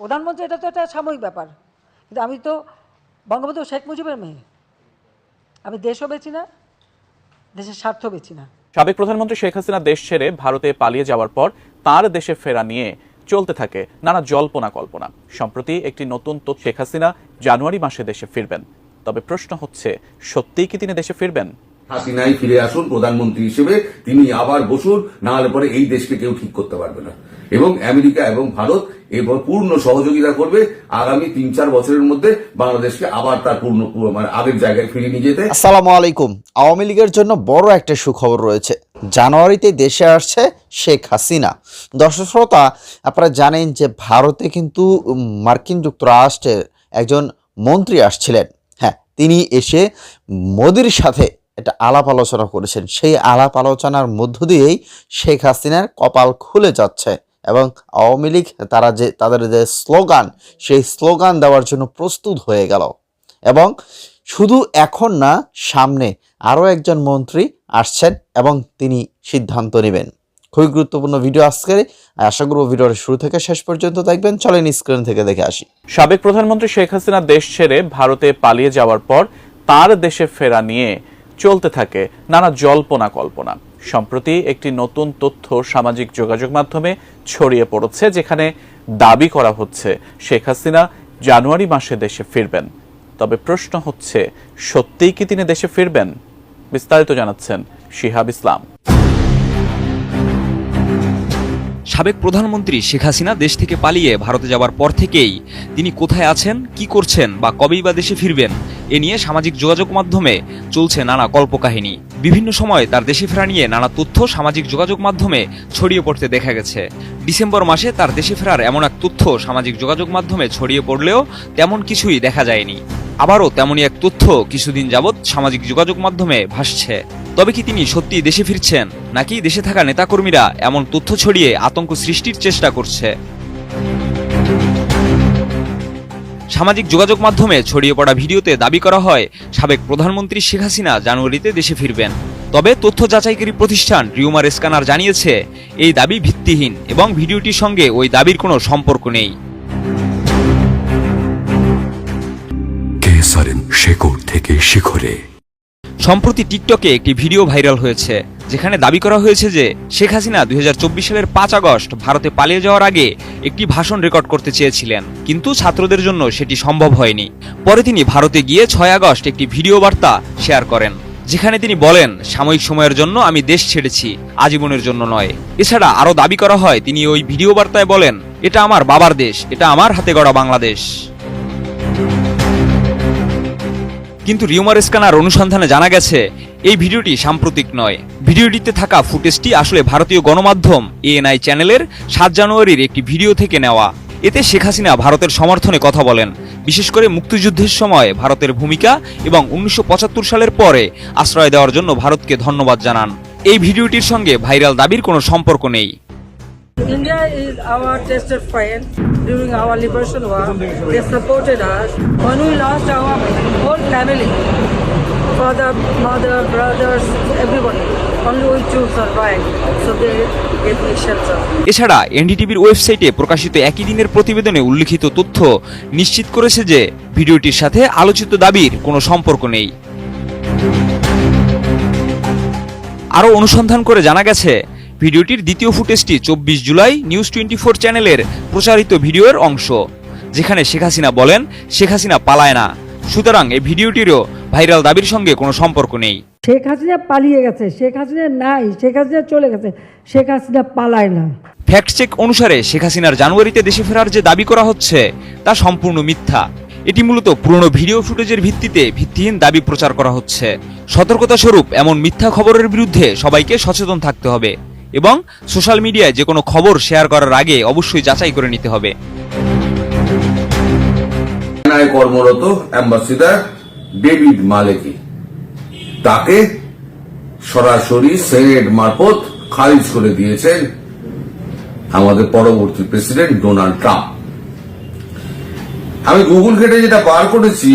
প্রধানমন্ত্রী, এটা তো একটা সাময়িক ব্যাপার। কিন্তু আমি তো বঙ্গবন্ধু শেখ মুজিবের মেয়ে। আমি দেশও বেছি না, দেশের স্বার্থ বেছি না। সাবেক প্রধানমন্ত্রী শেখ হাসিনা দেশ ছেড়ে ভারতে পালিয়ে যাওয়ার পর তার দেশে ফেরা নিয়ে চলতে থাকে নানা জল্পনা কল্পনা। সম্প্রতি একটি নতুন তথ্য শেখ হাসিনা জানুয়ারি মাসে দেশে ফিরবেন। তবে প্রশ্ন হচ্ছে, সত্যিই কি তিনি দেশে ফিরবেন? হাসিনাই ফিরে আসুন প্রধানমন্ত্রী হিসেবে, তিনি আবার বসুন, না হলে পরে এই দেশকে কেউ ঠিক করতে পারবে না। এবং আমেরিকা এবং ভারত এবার পূর্ণ সহযোগিতা করবে আগামী তিন চার বছরের মধ্যে বাংলাদেশকে আবার তার পূর্ণ মানে আগের জায়গায় ফিরিয়ে নিয়ে যেতে। আসসালামু আলাইকুম। আওয়ামী লীগের জন্য বড় একটা সুখবর রয়েছে। জানুয়ারিতে দেশে আসছে শেখ হাসিনা। দর্শক শ্রোতা, আপনারা জানেন যে ভারতে কিন্তু মার্কিন যুক্তরাষ্ট্রের একজন মন্ত্রী আসছিলেন। হ্যাঁ তিনি এসে মোদির সাথে একটা আলাপ আলোচনা করেছেন। সেই আলাপ আলোচনার মধ্য দিয়েই শেখ হাসিনার কপাল খুলে যাচ্ছে এবং আওয়ামী লীগ তারা যে, তাদের যে স্লোগান, সেই স্লোগান দেওয়ার জন্য প্রস্তুত হয়ে গেল। এবং শুধু এখন না, সামনে আরও একজন মন্ত্রী আসছেন এবং তিনি সিদ্ধান্ত নেবেন। খুবই গুরুত্বপূর্ণ ভিডিও আজকের। আশা করব ভিডিওর শুরু থেকে শেষ পর্যন্ত দেখবেন। চলেন স্ক্রিন থেকে দেখে আসি। সাবেক প্রধানমন্ত্রী শেখ হাসিনা দেশ ছেড়ে ভারতে পালিয়ে যাওয়ার পর তার দেশে ফেরা নিয়ে চলতে থাকে নানা জল্পনা কল্পনা। সম্প্রতি একটি নতুন তথ্য সামাজিক যোগাযোগ মাধ্যমে ছড়িয়ে পড়েছে, যেখানে দাবি করা হচ্ছে শেখ হাসিনা জানুয়ারি মাসে দেশে ফিরবেন। তবে প্রশ্ন হচ্ছে, সত্যিই কি তিনি দেশে ফিরবেন? বিস্তারিত জানাচ্ছেন শিহাব ইসলাম। সাবেক প্রধানমন্ত্রী শেখ হাসিনা দেশ থেকে পালিয়ে ভারতে যাওয়ার পর থেকেই তিনি কোথায় আছেন, কি করছেন বা কবেই বা দেশে ফিরবেন এ নিয়ে সামাজিক যোগাযোগ মাধ্যমে চলছে নানা কল্পকাহিনী। বিভিন্ন সময় তার দেশে ফেরা নিয়ে নানা তথ্য সামাজিক যোগাযোগ মাধ্যমে ছড়িয়ে পড়তে দেখা গেছে। ডিসেম্বর মাসে তার দেশে ফেরার এমন এক তথ্য সামাজিক যোগাযোগ মাধ্যমে ছড়িয়ে পড়লেও তেমন কিছুই দেখা যায়নি। আবারও তেমনই এক তথ্য কিছুদিন যাবৎ সামাজিক যোগাযোগ মাধ্যমে ভাসছে। তবে কি তিনি সত্যি দেশে ফিরছেন, নাকি দেশে থাকা নেতাকর্মীরা এমন তথ্য ছড়িয়ে আতঙ্ক সৃষ্টির চেষ্টা করছে? সামাজিক যোগাযোগ মাধ্যমে ছড়িয়ে পড়া ভিডিওতে দাবি করা হয় সাবেক প্রধানমন্ত্রী শেখ হাসিনা জানুয়ারিতে দেশে ফিরবেন। তবে তথ্য যাচাইকারী প্রতিষ্ঠান রিউমার স্ক্যানার জানিয়েছে এই দাবি ভিত্তিহীন এবং ভিডিওটির সঙ্গে ওই দাবির কোনো সম্পর্ক নেই। শেকড় থেকে শিখরে। সম্প্রতি টিকটকে একটি ভিডিও ভাইরাল হয়েছে। যেখানে দাবি করা হয়েছে যে শেখ হাসিনা দু হাজার চব্বিশ সালের পাঁচ আগস্ট ভারতে পালিয়ে যাওয়ার আগে একটি ভাষণ রেকর্ড করতে চেয়েছিলেন। কিন্তু ছাত্রদের জন্য সেটি সম্ভব হয়নি। পরে তিনি ভারতে গিয়ে ছয় আগস্ট একটি ভিডিও বার্তা শেয়ার করেন, যেখানে তিনি বলেন, সাময়িক সময়ের জন্য আমি দেশ ছেড়েছি, আজীবনের জন্য নয়। এছাড়া আরও দাবি করা হয়, তিনি ওই ভিডিও বার্তায় বলেন, এটা আমার বাবার দেশ, এটা আমার হাতে গড়া বাংলাদেশ। কিন্তু রিউমার স্ক্যানার অনুসন্ধানে জানা গেছে এই ভিডিওটি সাম্প্রতিক নয়। ভিডিওটিতে থাকা ফুটেজটি আসলে ভারতীয় গণমাধ্যম এএনআই চ্যানেলের সাত জানুয়ারির একটি ভিডিও থেকে নেওয়া। এতে শেখ হাসিনা ভারতের সমর্থনে কথা বলেন। বিশেষ করে মুক্তিযুদ্ধের সময় ভারতের ভূমিকা এবং উনিশশো পঁচাত্তর সালের পরে আশ্রয় দেওয়ার জন্য ভারতকে ধন্যবাদ জানান। এই ভিডিওটির সঙ্গে ভাইরাল দাবির কোনো সম্পর্ক নেই। India is our tested friend during our liberation war. They supported us. When we lost our whole family, father, mother, brothers, everybody, only we two. So they gave me shelter. এছাড়া এনডিটিভির ওয়েবসাইটে প্রকাশিত একই দিনের প্রতিবেদনে উল্লিখিত তথ্য নিশ্চিত করেছে যে ভিডিওটির সাথে আলোচিত দাবির কোনো সম্পর্ক নেই আরও অনুসন্ধান করে জানা গেছে ভিডিওটির দ্বিতীয় ফুটেজটি চব্বিশ জুলাই নিউজ টোয়েন্টি ফোর চ্যানেলের প্রচারিত ভিডিওর অংশ যেখানে শেখ হাসিনা বলেন শেখ হাসিনা পালায় না সুতরাং এই ভিডিওটিরও ভাইরাল দাবির সঙ্গে কোনো সম্পর্ক নেই। শেখ হাসিনা পালিয়ে গেছে শেখ হাসিনা নাই শেখ হাসিনা চলে গেছে শেখ হাসিনা পালায় না। ফ্যাক্ট চেক অনুসারে শেখ হাসিনার জানুয়ারিতে দেশে ফেরার যে দাবি করা হচ্ছে তা সম্পূর্ণ মিথ্যা। এটি মূলত পুরনো ভিডিও ফুটেজের ভিত্তিতে ভিত্তিহীন দাবি প্রচার করা হচ্ছে। সতর্কতা স্বরূপ এমন মিথ্যা খবরের বিরুদ্ধে সবাইকে সচেতন থাকতে হবে এবং সোশ্যাল মিডিয়ায় যে কোনো খবর শেয়ার করার আগে অবশ্যই যাচাই করে নিতে হবে। কর্মরত অ্যাম্বাসিডার ডেভিড মালেকি। তাকে সরাসরি সেনেট মারফত খারিজ করে দিয়েছেন আমাদের পরবর্তী প্রেসিডেন্ট ডোনাল্ড ট্রাম্প। আমি গুগল ঘেটে যেটা বার করেছি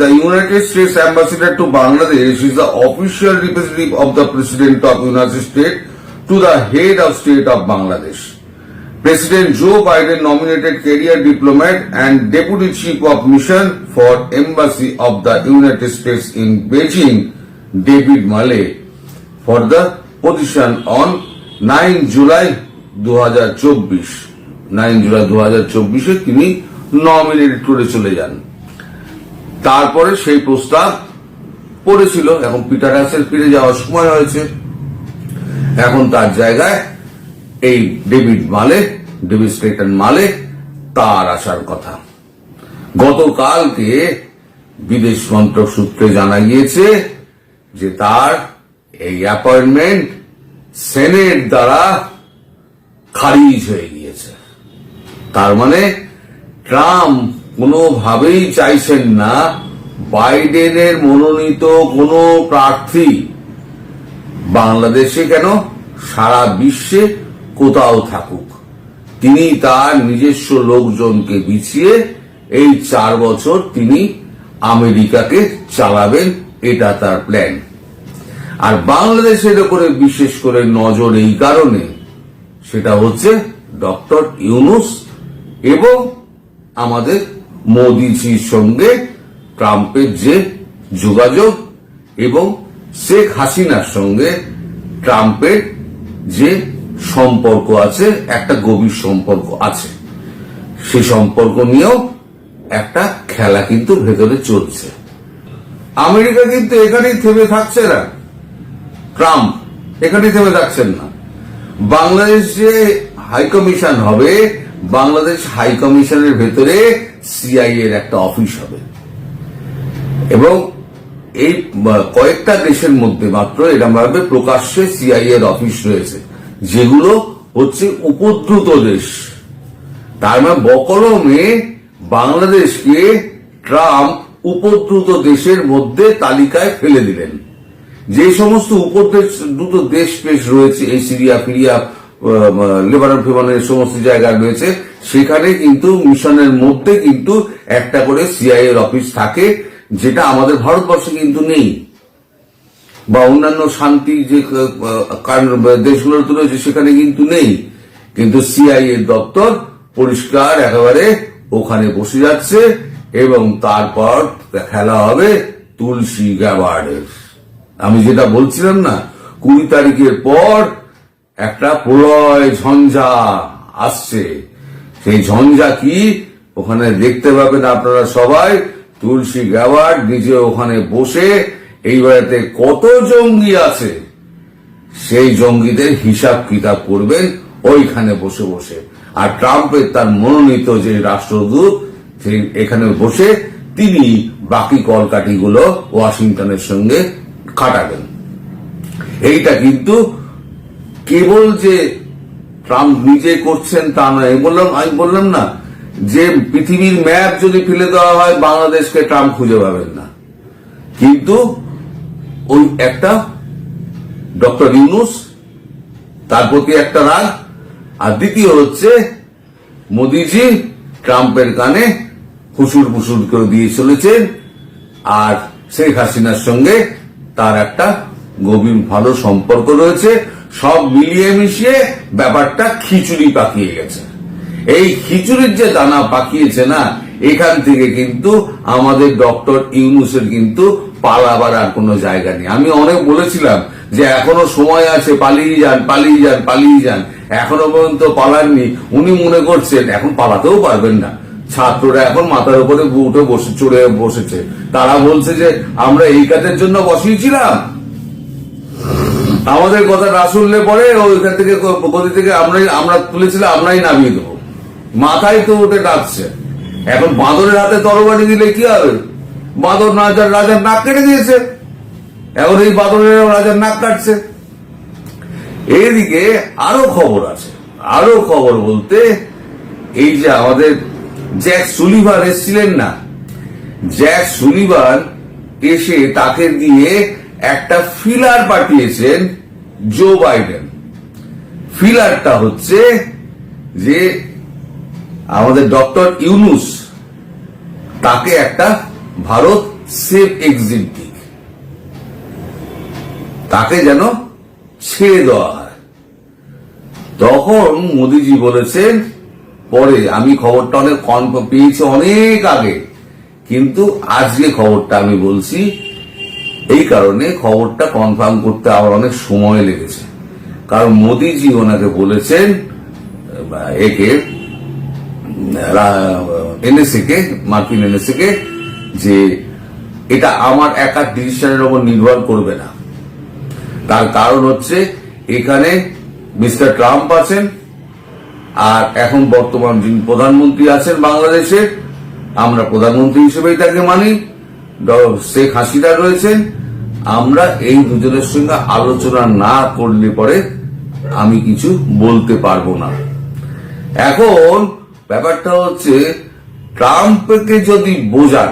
the United States ambassador to Bangladesh is the official representative of the president of United State to the head of state of Bangladesh President Joe Biden nominated career diplomat and deputy chief of mission for embassy of the United States in Beijing, David Malay, for the position on 9 July 2024 9 জুলাই 2024 এ তিনি nominate করে চলে যান তারপরে সেই প্রস্তাব পড়েছিল এখন পিটার হ্যাসেল ফিরে যাওয়ার সময় হয়েছে এখন তার জায়গায় এই ডেভিড মালে ডেভিড স্টেটন মালে তার আসার কথা। গতকালকে বিদেশ মন্ত্রক সূত্রে জানা গিয়েছে যে তার এই অ্যাপয়েন্টমেন্ট সেনেট দ্বারা খারিজ হয়ে গিয়েছে। তার মানে ট্রাম্প কোনোভাবেই চাইছেন না বাইডেনের মনোনীত কোনো প্রার্থী বাংলাদেশে কেন সারা বিশ্বে কোথাও থাকুক। তিনি তার নিজস্ব লোকজনকে বিছিয়ে এই চার বছর তিনি আমেরিকাকে চালাবেন, এটা তার প্ল্যান আর বাংলাদেশের উপরে বিশেষ করে নজর এই কারণে, সেটা হচ্ছে ডক্টর ইউনুস এবং আমাদের মোদিজির সঙ্গে ট্রাম্পের যে যোগাযোগ এবং শেখ হাসিনার সঙ্গে ট্রাম্পের যে সম্পর্ক আছে, একটা গভীর সম্পর্ক আছে। সে সম্পর্ক নিয়েও একটা খেলা কিন্তু ভেতরে চলছে। আমেরিকা কিন্তু এখানেই থেমে থাকছে না। ট্রাম্প এখানেই থেমে থাকছেন না। বাংলাদেশ যে হাই কমিশন হবে, বাংলাদেশ হাই কমিশনের ভেতরে সিআই এর একটা অফিস হবে। এবং এই কয়েকটা দেশের মধ্যে মাত্র এরকম ভাবে প্রকাশ্যে সিআই এর অফিস রয়েছে। যেগুলো হচ্ছে উপদ্রুত দেশ। তার মানে বকলমে বাংলাদেশকে ট্রাম্প উপদ্রুত দেশের মধ্যে তালিকায় ফেলে দিলেন। যে সমস্ত উপদেশ দ্রুত দেশ পেশ রয়েছে, এই সিরিয়া, ফিরিয়া লেবানন ফেবানের সমস্ত জায়গা রয়েছে, সেখানে কিন্তু মিশনের মধ্যে কিন্তু একটা করে সিআইএর অফিস থাকে, যেটা আমাদের ভারতবর্ষে কিন্তু নেই। বা অন্যান্য শান্তি যে দেশগুলোতে রয়েছে সেখানে কিন্তু নেই। কিন্তু সিআই এর দপ্তর পরিষ্কার একেবারে ওখানে বসে যাচ্ছে এবং তারপর খেলা হবে তুলসী গ্যাবার্ডের আমি যেটা বলছিলাম না, কুড়ি তারিখের পর একটা প্রলয় ঝঞ্ঝা আসছে। সেই ঝঞ্ঝা কি? ওখানে দেখতে পাবেন আপনারা সবাই, তুলসী গ্যাওয়ার্ড নিজে ওখানে বসে এই বাড়িতে কত জঙ্গি আছে? সেই জঙ্গিদের হিসাব কিতাব করবেন ওইখানে বসে বসে। আর ট্রাম্পের তার মনোনীত যে রাষ্ট্রদূত এখানে বসে তিনি বাকি কলকাঠিগুলো ওয়াশিংটনের সঙ্গে কাটাবেন এইটা কিন্তু কেবল যে ট্রাম্প নিজে করছেন তা নয় বললাম আমি বললাম না, যে পৃথিবীর ম্যাপ যদি ফেলে দেওয়া হয়, বাংলাদেশকে ট্রাম্প খুঁজে পাবেন না। কিন্তু ওই একটা ডক্টর ইউনুস, তার প্রতি একটা রাগ, আর দ্বিতীয় হচ্ছে মোদিজি ট্রাম্পের কানে হুসুর ফুসুর করে দিয়ে চলেছেন, আর শেখ হাসিনার সঙ্গে তার একটা গভীর ভালো সম্পর্ক রয়েছে, সব মিলিয়ে মিশিয়ে ব্যাপারটা খিচুড়ি পাকিয়ে গেছে। এই খিচুড়ির যে দানা পাকিয়েছে না, এখান থেকে কিন্তু আমাদের ডক্টর ইউনুসের কিন্তু পালাবার আর কোনো জায়গা নেই। আমি অনেক বলেছিলাম যে এখনও সময় আছে, পালিয়ে যান পালিয়ে যান পালিয়ে যান। এখনও পর্যন্ত পালাননি। উনি মনে করছেন, এখন পালাতেও পারবেন না। ছাত্ররা এখন মাথার উপরে উঠে বসে, চড়ে বসেছে। তারা বলছে যে, আমরা এই কাজের জন্য বসিয়েছিলাম। আমাদের কথা না শুনলে পরে ওইখান থেকে গদি থেকে আমরাই, আমরা তুলেছিলাম আমরাই নামিয়ে দেবো। মাথায় তো উঠে ডাকছে। এখন বাঁদরের হাতে তরবারি দিলে কি হবে? বাঁদর যার রাজার নাক কেটে দিয়েছে। এখন এই বাঁদরের রাজার নাক কাটছে। এইদিকে আরও খবর আছে। আরও খবর বলতে এই যে আমাদের জ্যাক সুলিভার এসছিলেন না? জ্যাক সুলিভান এসে তাকে দিয়ে একটা ফিলার পাঠিয়েছেন জো বাইডেন। ফিলারটা হচ্ছে যে আমাদের ডক্টর ইউনুস তাকে একটা ভারত সেফ এক্সিট দিক। তাকে যেন ছেড়ে দেওয়া হয়। তখন মোদিজি বলেছেন, পরে আমি খবরটা অনেক কনফার্ম পেয়েছি অনেক আগে, কিন্তু আজকে খবরটা আমি বলছি, এই কারণে খবরটা কনফার্ম করতে আমার অনেক সময় লেগেছে। কারণ মোদিজি ওনাকে বলেছেন, একে এনএসএ কে, মার্কিন এনএসএ কে যে এটা আমার একার ডিসিশনের ওপর নির্ভর করবে না। তার কারণ হচ্ছে এখানে মিস্টার ট্রাম্প আছেন আর এখন বর্তমান যিনি প্রধানমন্ত্রী আছেন বাংলাদেশের, আমরা প্রধানমন্ত্রী হিসেবেই তাকে মানি শেখ হাসিনা রয়েছেন। আমরা এই দুজনের সঙ্গে আলোচনা না করলে পরে আমি কিছু বলতে পারব না। এখন ব্যাপারটা হচ্ছে ট্রাম্পকে যদি বোঝান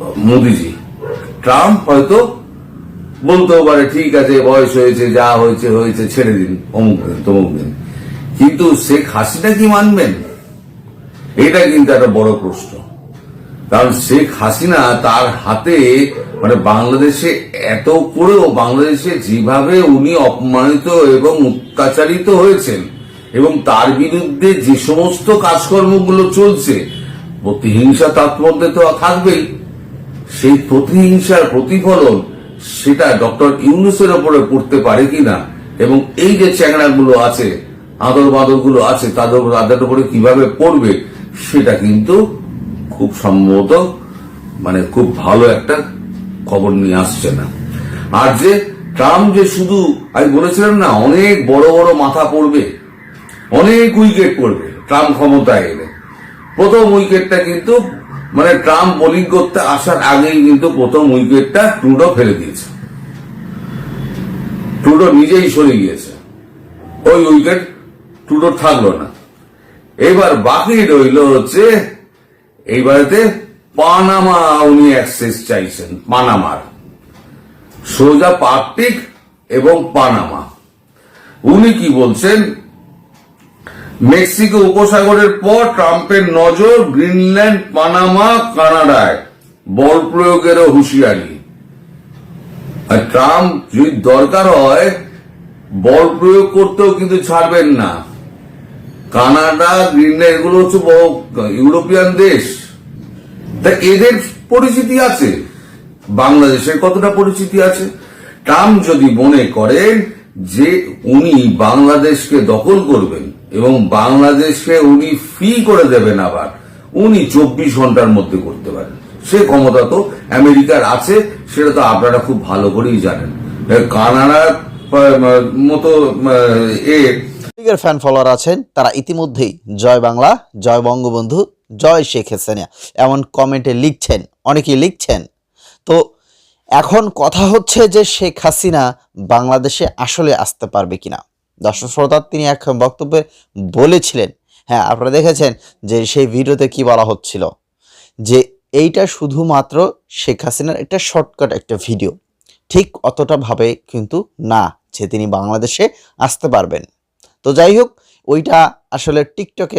মোদিজি। ট্রাম্প হয়তো বলতেও পারে, ঠিক আছে, বয়স হয়েছে, যা হয়েছে হয়েছে, ছেড়ে দিন, অমুক দিন, তমুক দিন। কিন্তু শেখ হাসিনা কি মানবেন? এটা কিন্তু একটা বড় প্রশ্ন। কারণ শেখ হাসিনা তার হাতে মানে বাংলাদেশে এত করেও, বাংলাদেশে যেভাবে উনি অপমানিত এবং অত্যাচারিত হয়েছেন, এবং তার বিরুদ্ধে যে সমস্ত কাজকর্মগুলো চলছে প্রতিহিংসা তার মধ্যে তো থাকবেই। সেই প্রতিহিংসার প্রতিফলন সেটা ডক্টর ইউনুসের ওপরে পড়তে পারে কিনা? এবং এই যে চ্যাংড়াগুলো আছে আদর বাদরগুলো আছে, তাদের তাদের উপরে কীভাবে পড়বে, সেটা কিন্তু খুব সম্ভবত মানে খুব ভালো একটা খবর নিয়ে আসছে না। আর যে ট্রাম্প যে শুধু, আমি বলেছিলাম না, অনেক বড় বড় মাথা পড়বে, অনেক উইকেট পড়বে ট্রাম্প ক্ষমতায় এলে। প্রথম উইকেটটা কিন্তু মানে ট্রাম্প বোলিং করতে আসার আগেই কিন্তু প্রথম উইকেটটা ট্রুডো ফেলে দিয়েছে। ট্রুডো নিজেই সরে গিয়েছে। ওই উইকেট ট্রুডো থাকল না। এবার বাকি রইল হচ্ছে এইবারেতে পানামা উনি অ্যাক্সেস চাইছেন, পানামার। সোজা পার্টিক এবং পানামা। উনি কি বলছেন? মেক্সিকো উপসাগরের পর ট্রাম্পের নজর গ্রিনল্যান্ড, পানামা, কানাডায়। বল প্রয়োগেরও হুঁশিয়ারি। আর ট্রাম্প যদি দরকার হয়, বল প্রয়োগ করতেও কিন্তু ছাড়বেন না। কানাডা, গ্রিনল্যান্ড, এগুলো হচ্ছে ইউরোপিয়ান দেশ। তা এদের পরিচিতি আছে? বাংলাদেশের কতটা পরিচিতি আছে? ট্রাম্প যদি মনে করেন যে উনি বাংলাদেশকে দখল করবেন এবং বাংলাদেশকে উনি ফ্রি করে দেবেন আবার, উনি চব্বিশ ঘণ্টার মধ্যে করতে পারেন। সে ক্ষমতা তো আমেরিকার আছে, সেটা তো আপনারা খুব ভালো করেই জানেন। কানাডার মতো এ ফ্যান ফলোয়ার আছেন, তারা ইতিমধ্যেই জয় বাংলা, জয় বঙ্গবন্ধু, জয় শেখ হাসিনা, এমন কমেন্টে লিখছেন, অনেকেই লিখছেন। তো এখন কথা হচ্ছে যে শেখ হাসিনা বাংলাদেশে আসলে আসতে পারবে কিনা। দর্শক শ্রোতা, তিনি এক বক্তব্যে বলেছিলেন হ্যাঁ আপনারা দেখেছেন যে সেই ভিডিওতে কি বলা হচ্ছিল, যে এইটা শুধুমাত্র শেখ হাসিনার একটা শর্টকাট একটা ভিডিও। ঠিক অতটা ভাবে কিন্তু না যে তিনি বাংলাদেশে আসতে পারবেন। তো যাই হোক, ওইটা আসলে টিকটকে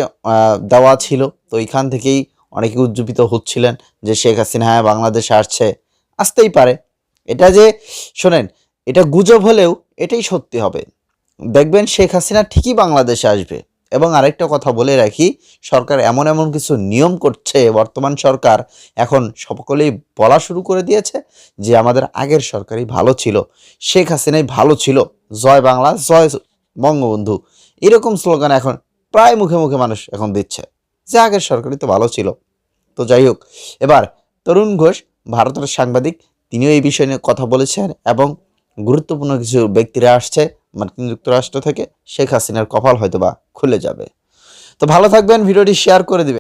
দেওয়া ছিল। তো ওইখান থেকেই অনেকে উজ্জীবিত হচ্ছিলেন যে শেখ হাসিনা হ্যাঁ বাংলাদেশে আসছে। আসতেই পারে। এটা যে, শোনেন, এটা গুজব হলেও এটাই সত্যি হবে। দেখবেন শেখ হাসিনা ঠিকই বাংলাদেশে আসবে। এবং আরেকটা কথা বলে রাখি, সরকার এমন এমন কিছু নিয়ম করছে, বর্তমান সরকার এখন সকলেই বলা শুরু করে দিয়েছে যে, আমাদের আগের সরকারই ভালো ছিল, শেখ হাসিনাই ভালো ছিল। জয় বাংলা, জয় বঙ্গবন্ধু। এরকম স্লোগান এখন প্রায় মুখে মুখে মানুষ এখন দিচ্ছে যে, আগের সরকারই তো ভালো ছিল। তো যাই হোক, এবার তরুণ ঘোষ ভারতের সাংবাদিক, তিনিও এই বিষয় নিয়ে কথা বলেছেন এবং গুরুত্বপূর্ণ কিছু ব্যক্তিরা আসছে, মার্কিন যুক্তরাষ্ট্র থেকে, শেখ হাসিনার কপাল হয়তো বা খুলে যাবে। তো ভালো থাকবেন, ভিডিওটি শেয়ার করে দিবেন।